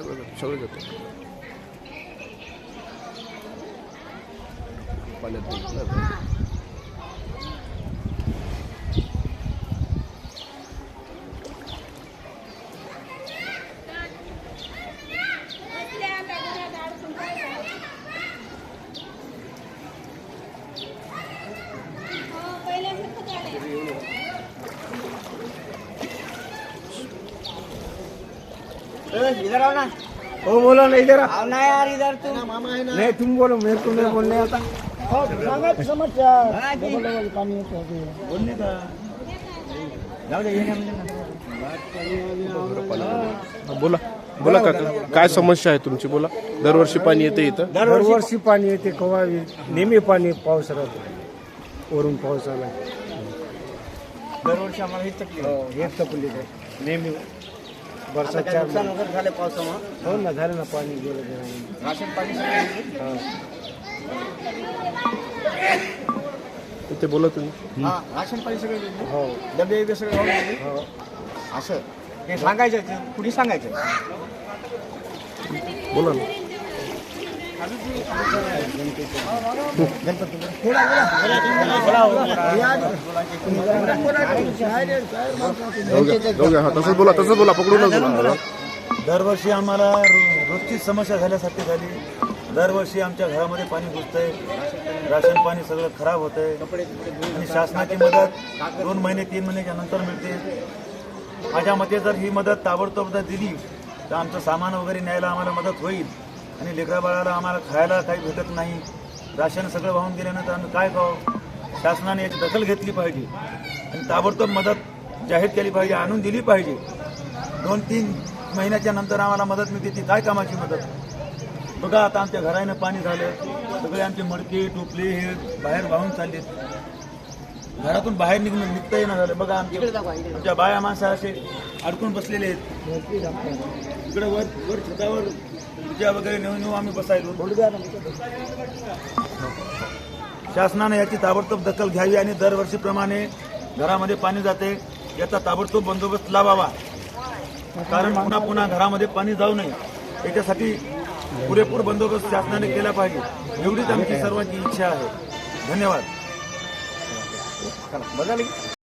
सगळं जातं सगळं जातं पाण्यात बुडलं. इधर आओ ना। हो बोला ना इधर आओ ना यार इधर तुम नहीं तुम बोलो मेरे को नहीं बोलने आता। हाँ डबल पानी है बोलने का। जाऊ दे। येणे हा, बोला। बोला काका काय समस्या आहे तुमची? बोला. दरवर्षी पाणी येते इथं. दरवर्षी पाणी येते कवा नेहमी पाणी पाऊस राहतो. वरून पाऊस आला. दरवर्षी आम्हाला ही तकलीफ हो हेच तकलीफ आहे. नेहमी. आता काय चार नुकसान महिने. वगैरे झाले पावसामुळे हो ना झालं ना पाणी गेलं राशन पाणी सगळं गेलं. हो. इथे बोला तुम्ही हा राशन पाणी सगळं गेलं. हो डबे बिबे सगळे वाहून गेले. हो असं हे सांगायचं ते कुणी सांगायचं बोला ना जाऊ हा तसंच बोला तसंच बोला पकडूनच दरवर्षी आम्हाला रोजची रोजचीच समस्या झाल्यासारखी झाली. दरवर्षी आमच्या घरामध्ये पाणी घुसतंय राशन पाणी सगळं खराब होतंय. आणि शासनाची मदत दोन महिने तीन महिन्याच्या नंतर मिळते. माझ्या मते जर ही मदत ताबडतोब जर दिली तर आमचं सामान वगैरे न्यायला आम्हाला मदत होईल. आणि लेकरा बाळाला आम्हाला खायला काही भेटत नाही. राशन सगळं वाहून गेल्यानंतर आम्ही काय खाऊ? शासनाने याची दखल घेतली पाहिजे. आणि ताबडतोब मदत जाहीर केली पाहिजे आणून दिली पाहिजे. दोन तीन महिन्याच्या नंतर आम्हाला मदत मिळते ती काय कामाची मदत? बघा आता आमच्या घरानं पाणी झालं. सगळे आमचे मडके टोपले हे बाहेर वाहून चाललेत. घरातून बाहेर निघणं निघता येणं झालं. बघा आमच्या आमच्या बाया माणसं असे अडकून बसलेले आहेत. इकडे वर वर छतावर पूजा वगैरे नेऊन नेऊन आम्ही बसायचो शासनाने याची ताबडतोब दखल घ्यावी आणि दरवर्षीप्रमाणे घरामध्ये पाणी जाते. याचा ताबडतोब बंदोबस्त लावावा. कारण पुन्हा पुन्हा घरामध्ये पाणी जाऊ नये. याच्यासाठी पुरेपूर बंदोबस्त शासनाने केला पाहिजे. एवढीच आमची सर्वांची इच्छा आहे. धन्यवाद.